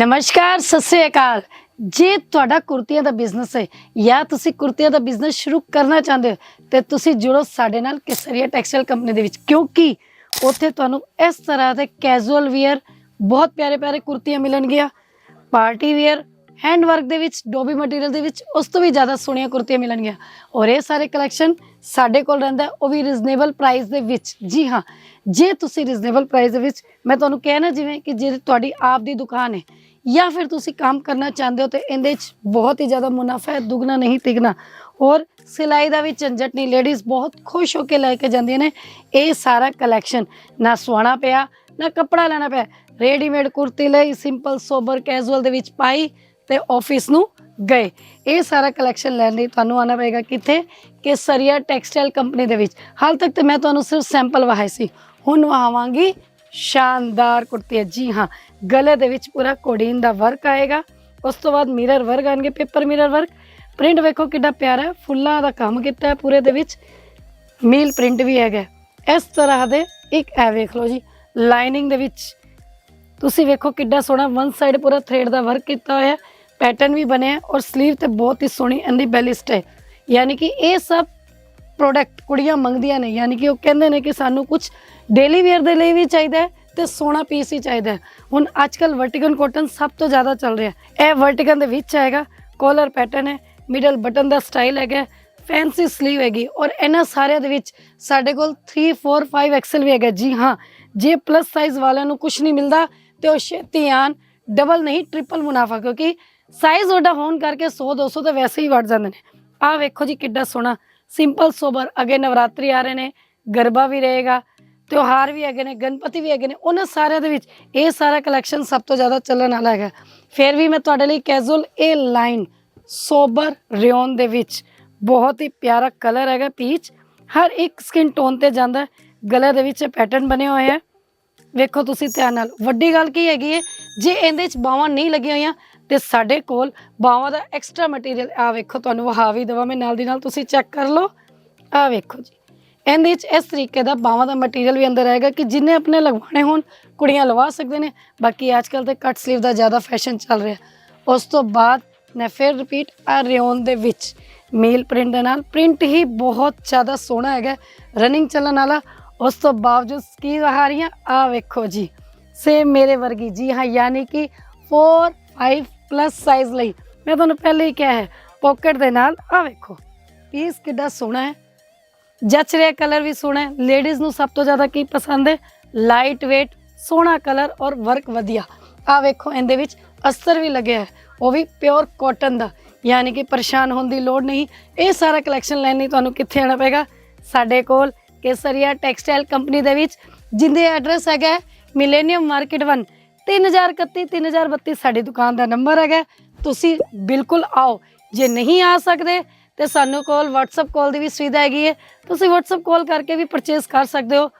ਨਮਸਕਾਰ, ਸਤਿ ਸ੍ਰੀ ਅਕਾਲ। ਜੇ ਤੁਹਾਡਾ ਕੁਰਤੀਆਂ ਦਾ ਬਿਜ਼ਨਸ ਹੈ ਜਾਂ ਤੁਸੀਂ ਕੁਰਤੀਆਂ ਦਾ ਬਿਜ਼ਨਸ ਸ਼ੁਰੂ ਕਰਨਾ ਚਾਹੁੰਦੇ ਹੋ, ਤੇ ਤੁਸੀਂ ਜੁੜੋ ਸਾਡੇ ਨਾਲ ਕਿਸਰੀਆ ਟੈਕਸਟਾਈਲ ਕੰਪਨੀ ਦੇ ਵਿੱਚ, ਕਿਉਂਕਿ ਉੱਥੇ ਤੁਹਾਨੂੰ ਇਸ ਤਰ੍ਹਾਂ ਦੇ ਕੈਜੂਅਲ ਵੀਅਰ ਬਹੁਤ ਪਿਆਰੇ ਪਿਆਰੇ ਕੁਰਤੀਆਂ ਮਿਲਣਗੀਆਂ। ਪਾਰਟੀ ਵੀਅਰ ਹੈਂਡ ਵਰਕ ਦੇ ਵਿੱਚ ਡੋਬੀ ਮਟੀਰੀਅਲ ਦੇ ਵਿੱਚ, ਉਸ ਤੋਂ ਵੀ ਜ਼ਿਆਦਾ ਸੋਹਣੀਆਂ ਕੁਰਤੀਆਂ ਮਿਲਣਗੀਆਂ। ਔਰ ਇਹ ਸਾਰੇ ਕਲੈਕਸ਼ਨ ਸਾਡੇ ਕੋਲ ਰਹਿੰਦਾ, ਉਹ ਵੀ ਰੀਜ਼ਨੇਬਲ ਪ੍ਰਾਈਸ ਦੇ ਵਿੱਚ। ਜੀ ਹਾਂ, ਜੇ ਤੁਸੀਂ ਰੀਜ਼ਨੇਬਲ ਪ੍ਰਾਈਸ ਦੇ ਵਿੱਚ, ਮੈਂ ਤੁਹਾਨੂੰ ਕਹਿਣਾ ਜਿਵੇਂ ਕਿ ਜੇ ਤੁਹਾਡੀ ਆਪ ਦੀ ਦੁਕਾਨ ਹੈ ਜਾਂ ਫਿਰ ਤੁਸੀਂ ਕੰਮ ਕਰਨਾ ਚਾਹੁੰਦੇ ਹੋ ਤੇ ਇਹਦੇ 'ਚ ਬਹੁਤ ਹੀ ਜ਼ਿਆਦਾ ਮੁਨਾਫਾ ਹੈ, ਦੁੱਗਣਾ ਨਹੀਂ, ਤਿਗਣਾ। ਔਰ ਸਿਲਾਈ ਦਾ ਵੀ ਝੰਜਟ ਨਹੀਂ ਲੇਡੀਜ਼ ਬਹੁਤ ਖੁਸ਼ ਹੋ ਕੇ ਲੈ ਕੇ ਜਾਂਦੀਆਂ ਨੇ। ਇਹ ਸਾਰਾ ਕਲੈਕਸ਼ਨ ਨਾ ਸਵਾਣਾ ਪਿਆ, ਨਾ ਕੱਪੜਾ ਲੈਣਾ ਪਿਆ। ਰੈਡੀਮੇਡ ਕੁਰਤੀ ਲਈ ਸਿੰਪਲ ਸੋਬਰ ਕੈਜੂਅਲ ਦੇ ਵਿੱਚ ਪਾਈ ਤੇ ਆਫਿਸ ਨੂੰ ਗਏ। ਇਹ ਸਾਰਾ ਕਲੈਕਸ਼ਨ ਲੈਣ ਲਈ ਤੁਹਾਨੂੰ ਆਣਾ ਪਏਗਾ ਕਿੱਥੇ? ਕਿ ਸਰੀਆ ਟੈਕਸਟਾਈਲ ਕੰਪਨੀ ਦੇ ਵਿੱਚ। ਹਾਲ ਤੱਕ ਤੇ ਮੈਂ ਤੁਹਾਨੂੰ ਸਿਰਫ ਸੈਂਪਲ ਵਹਾਏ ਸੀ। ਹੁਣ ਵਹਾਵਾਂਗੀ ਸ਼ਾਨਦਾਰ ਕੁੜਤੀ ਹੈ। ਜੀ ਹਾਂ, ਗਲੇ ਦੇ ਵਿੱਚ ਪੂਰਾ ਕੋਡੀਨ ਦਾ ਵਰਕ ਆਏਗਾ। ਉਸ ਤੋਂ ਬਾਅਦ ਮਿਰਰ ਵਰਕ ਆਣਗੇ ਪੇਪਰ ਮਿਰਰ ਵਰਕ ਪ੍ਰਿੰਟ ਵੇਖੋ ਕਿੰਨਾ ਪਿਆਰਾ ਹੈ, ਫੁੱਲਾਂ ਦਾ ਕੰਮ ਕੀਤਾ ਹੈ ਪੂਰੇ ਦੇ ਵਿੱਚ। ਮੀਲ ਪ੍ਰਿੰਟ ਵੀ ਹੈਗਾ ਇਸ ਤਰ੍ਹਾਂ ਦੇ ਇੱਕ ਇਹ ਵੇਖ ਲਓ ਜੀ ਲਾਈਨਿੰਗ ਦੇ ਵਿੱਚ। ਤੁਸੀਂ ਵੇਖੋ ਕਿੱਡਾ ਸੋਹਣਾ ਵਨ ਸਾਈਡ ਪੂਰਾ ਥ੍ਰੈਡ ਦਾ ਵਰਕ ਕੀਤਾ ਹੋਇਆ ਪੈਟਰਨ ਵੀ ਬਣਿਆ ਔਰ ਸਲੀਵ ਤੇ ਬਹੁਤ ਹੀ ਸੋਹਣੀ ਇਹਦੀ ਬੈਲਿਸਟ ਹੈ। ਯਾਨੀ ਕਿ ਇਹ ਸਭ ਪ੍ਰੋਡਕਟ ਕੁੜੀਆਂ ਮੰਗਦੀਆਂ ਨੇ, ਯਾਨੀ ਕਿ ਉਹ ਕਹਿੰਦੇ ਨੇ ਕਿ ਸਾਨੂੰ ਕੁਝ ਡੇਲੀ ਵੇਅਰ ਦੇ ਲਈ ਵੀ ਚਾਹੀਦਾ ਹੈ ਤੇ ਸੋਹਣਾ ਪੀਸ ਹੀ ਚਾਹੀਦਾ ਹੈ। ਹੁਣ ਅੱਜਕੱਲ ਵਰਟੀਕਨ ਕਾਟਨ ਸਭ ਤੋਂ ਜ਼ਿਆਦਾ ਚੱਲ ਰਿਹਾ ਇਹ ਵਰਟੀਕਨ ਦੇ ਵਿੱਚ ਆਏਗਾ ਕੋਲਰ ਪੈਟਰਨ ਹੈ ਮਿਡਲ ਬਟਨ ਦਾ ਸਟਾਈਲ ਹੈਗਾ ਫੈਂਸੀ ਸਲੀਵ ਹੈਗੀ, ਔਰ ਇਹਨਾਂ ਸਾਰਿਆਂ ਦੇ ਵਿੱਚ ਸਾਡੇ ਕੋਲ 3 4 5 ਐਕਸਲ ਵੀ ਹੈਗਾ ਜੀ ਹਾਂ, ਜੇ ਪਲੱਸ ਸਾਈਜ਼ ਵਾਲਿਆਂ ਨੂੰ ਕੁਝ ਨਹੀਂ ਮਿਲਦਾ, ਤੇ ਉਹ ਛੇਤੀ ਆਣ ਡਬਲ ਨਹੀਂ ਟ੍ਰਿਪਲ ਮੁਨਾਫਾ, ਕਿਉਂਕਿ ਸਾਈਜ਼ ਵੱਡਾ ਹੋਣ ਕਰਕੇ 100 200 ਤਾਂ ਵੈਸੇ ਹੀ ਵੱਧ ਜਾਂਦੇ ਨੇ। ਆਹ ਵੇਖੋ ਜੀ ਕਿੱਡਾ ਸੋਹਣਾ ਸਿੰਪਲ ਸੋਬਰ ਅੱਗੇ ਨਵਰਾਤਰੀ ਆ ਰਹੇ ਨੇ, ਗਰਬਾ ਵੀ ਰਹੇਗਾ, ਤਿਉਹਾਰ ਵੀ ਹੈਗੇ ਨੇ, ਗਣਪਤੀ ਵੀ ਹੈਗੇ ਨੇ, ਉਹਨਾਂ ਸਾਰਿਆਂ ਦੇ ਵਿੱਚ ਇਹ ਸਾਰਾ ਕਲੈਕਸ਼ਨ ਸਭ ਤੋਂ ਜ਼ਿਆਦਾ ਚੱਲਣ ਵਾਲਾ ਹੈਗਾ। ਫਿਰ ਵੀ ਮੈਂ ਤੁਹਾਡੇ ਲਈ ਕੈਜੂਅਲ ਇਹ ਲਾਈਨ ਸੋਬਰ ਰਿਓਨ ਦੇ ਵਿੱਚ। ਬਹੁਤ ਹੀ ਪਿਆਰਾ ਕਲਰ ਹੈਗਾ ਪੀਚ ਹਰ ਇੱਕ ਸਕਿਨ ਟੋਨ ਤੇ ਜਾਂਦਾ, ਗਲੇ ਦੇ ਵਿੱਚ ਪੈਟਰਨ ਬਣੇ ਹੋਏ ਹੈ ਵੇਖੋ ਤੁਸੀਂ ਧਿਆਨ ਨਾਲ। ਵੱਡੀ ਗੱਲ ਕੀ ਹੈਗੀ ਹੈ ਜੇ ਇਹਦੇ ਵਿੱਚ ਬਾਹਾਂ ਨਹੀਂ ਲੱਗੀਆਂ ਹੋਈਆਂ ਤੇ ਸਾਡੇ ਕੋਲ ਬਾਹਾਂ ਦਾ ਐਕਸਟਰਾ ਮਟੀਰੀਅਲ ਆ ਵੇਖੋ, ਤੁਹਾਨੂੰ ਵਹਾ ਵੀ ਦਵਾ, ਮੈਂ ਨਾਲ ਦੀ ਨਾਲ ਤੁਸੀਂ ਚੈੱਕ ਕਰ ਲਓ। ਆ ਵੇਖੋ ਜੀ। ਇਹਦੇ ਵਿੱਚ ਇਸ ਤਰੀਕੇ ਦਾ ਬਾਹਾਂ ਦਾ ਮਟੀਰੀਅਲ ਵੀ ਅੰਦਰ ਆਏਗਾ ਕਿ ਜਿੰਨੇ ਆਪਣੇ ਲਗਵਾਣੇ ਹੋਣ, ਕੁੜੀਆਂ ਲਵਾ ਸਕਦੇ ਨੇ। ਬਾਕੀ ਅੱਜਕੱਲ ਤੇ ਕੱਟ ਸਲੀਵ ਦਾ ਜ਼ਿਆਦਾ ਫੈਸ਼ਨ ਚੱਲ ਰਿਹਾ। ਉਸ ਤੋਂ ਬਾਅਦ ਮੈਂ ਫਿਰ ਰਿਪੀਟ ਆ ਰਿਓਨ ਦੇ ਵਿੱਚ ਮੇਲ ਪ੍ਰਿੰਟ ਦੇ ਨਾਲ ਪ੍ਰਿੰਟ ਹੀ ਬਹੁਤ ਜ਼ਿਆਦਾ ਸੋਹਣਾ ਹੈਗਾ ਰਨਿੰਗ ਚੱਲਣ ਵਾਲਾ। ਉਸ ਤੋਂ ਬਾਵਜੂਦ ਸਕੀ ਆ ਰਹੀਆਂ ਆ ਵੇਖੋ ਜੀ। ਸੇਮ ਮੇਰੇ ਵਰਗੀ ਜੀ ਹਾਂ, ਯਾਨੀ ਕਿ 4 5 ਪਲੱਸ ਸਾਈਜ਼ ਲਈ। ਮੈਂ ਤੁਹਾਨੂੰ ਪਹਿਲੇ ਹੀ ਕਿਹਾ ਹੈ ਪਾਕਟ ਦੇ ਨਾਲ ਆ ਵੇਖੋ। ਪੀਸ ਕਿੱਡਾ ਸੋਹਣਾ ਹੈ। ਜੱਚ ਰਿਹਾ ਕਲਰ ਵੀ ਸੋਹਣਾ ਹੈ। ਲੇਡੀਜ਼ ਨੂੰ ਸਭ ਤੋਂ ਜ਼ਿਆਦਾ ਕੀ ਪਸੰਦ ਹੈ? ਲਾਈਟ weight ਸੋਹਣਾ ਕਲਰ ਔਰ ਵਰਕ ਵਧੀਆ। ਆ ਵੇਖੋ, ਇਹਦੇ ਵਿੱਚ ਅਸਤਰ ਵੀ ਲੱਗਿਆ ਹੈ। ਉਹ ਵੀ ਪਿਓਰ ਕਾਟਨ ਦਾ। ਯਾਨੀ ਕਿ ਪਰੇਸ਼ਾਨ ਹੋਣ ਦੀ ਲੋੜ ਨਹੀਂ। ਇਹ ਸਾਰਾ ਕਲੈਕਸ਼ਨ ਲੈਣ ਲਈ ਤੁਹਾਨੂੰ ਕਿੱਥੇ ਆਣਾ ਪਏਗਾ? ਸਾਡੇ ਕੋਲ ਕੇਸਰੀਆ ਟੈਕਸਟਾਈਲ ਕੰਪਨੀ ਦੇ ਵਿੱਚ, ਜਿੰਦੇ ਐਡਰੈਸ ਹੈਗਾ ਮਿਲੇਨੀਅਮ ਮਾਰਕੀਟ 1 3031 3032 ਸਾਡੀ ਦੁਕਾਨ ਦਾ ਨੰਬਰ ਹੈਗਾ। ਤੁਸੀਂ ਬਿਲਕੁਲ ਆਓ। ਜੇ ਨਹੀਂ ਆ ਸਕਦੇ, ਤੇ ਸਾਨੂੰ ਕੋਲ, WhatsApp ਕਾਲ ਦੀ ਵੀ ਸੁਵਿਧਾ ਹੈਗੀ ਹੈ। ਤੁਸੀਂ WhatsApp ਕਾਲ ਕਰਕੇ ਵੀ ਪਰਚੇਸ ਕਰ ਸਕਦੇ ਹੋ।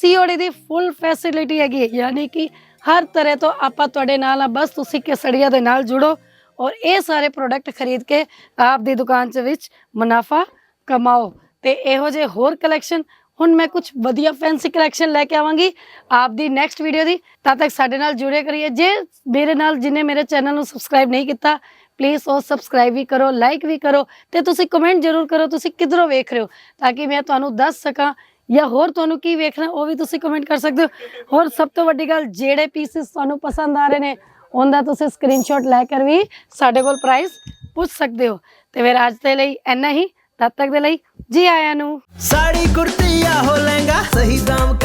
COD ਦੀ ਫੁੱਲ ਫੈਸਿਲਿਟੀ ਹੈਗੀ ਹੈ। ਯਾਨੀ ਕਿ ਹਰ ਤਰ੍ਹਾਂ ਤੋਂ ਆਪਾਂ ਤੁਹਾਡੇ ਨਾਲ ਆ। ਬਸ ਤੁਸੀਂ ਕੇਸੜੀਆ ਦੇ ਨਾਲ ਜੁੜੋ ਔਰ ਇਹ ਸਾਰੇ ਪ੍ਰੋਡਕਟ ਖਰੀਦ ਕੇ ਆਪ ਦੀ ਦੁਕਾਨ 'ਚ ਵਿੱਚ ਮੁਨਾਫਾ ਕਮਾਓ। ਤੇ ਇਹੋ ਜਿਹੇ ਹੋਰ ਕਲੈਕਸ਼ਨ ਹੁਣ ਮੈਂ ਕੁਝ ਵਧੀਆ ਫੈਂਸੀ ਕਲੈਕਸ਼ਨ ਲੈ ਕੇ ਆਵਾਂਗੀ ਆਪ ਦੀ ਨੈਕਸਟ ਵੀਡੀਓ ਦੀ। ਤਦ ਤੱਕ ਸਾਡੇ ਨਾਲ ਜੁੜੇ ਕਰੀਏ। ਜੇ ਮੇਰੇ ਨਾਲ ਜਿਨੇ ਮੇਰੇ ਚੈਨਲ ਨੂੰ ਸਬਸਕ੍ਰਾਈਬ ਨਹੀਂ ਕੀਤਾ ਪਲੀਜ਼ ਉਹ ਸਬਸਕ੍ਰਾਈਬ ਵੀ ਕਰੋ ਲਾਈਕ ਵੀ ਕਰੋ ਤੇ ਤੁਸੀਂ ਕਮੈਂਟ ਜ਼ਰੂਰ ਕਰੋ, ਤੁਸੀਂ ਕਿੱਧਰੋਂ ਵੇਖ ਰਹੇ ਹੋ? ਤਾਂ ਕਿ ਮੈਂ ਤੁਹਾਨੂੰ ਦੱਸ ਸਕਾਂ ਜਾਂ ਹੋਰ ਤੁਹਾਨੂੰ ਕੀ ਵੇਖਣਾ, ਉਹ ਵੀ ਤੁਸੀਂ ਕਮੈਂਟ ਕਰ ਸਕਦੇ ਹੋ। ਹੋਰ ਸਭ ਤੋਂ ਵੱਡੀ ਗੱਲ, ਜਿਹੜੇ ਪੀਸਿਸ ਤੁਹਾਨੂੰ ਪਸੰਦ ਆ ਰਹੇ ਨੇ, ਉਹਦਾ ਤੁਸੀਂ ਸਕਰੀਨਸ਼ਾਟ ਲੈ ਕੇ ਵੀ ਸਾਡੇ ਕੋਲ ਪ੍ਰਾਈਸ ਪੁੱਛ ਸਕਦੇ ਹੋ। ਤੇ ਫਿਰ ਅੱਜ ਦੇ ਲਈ ਇੰਨਾ ਹੀ। ਤਦ ਤੱਕ ਦੇ ਲਈ ਜੀ ਆਇਆਂ ਨੂੰ ਸਾੜੀ ਕੁਰਤੀ ਆਹੋ ਲਹਿੰਗਾ ਸਹੀ ਦਾਮ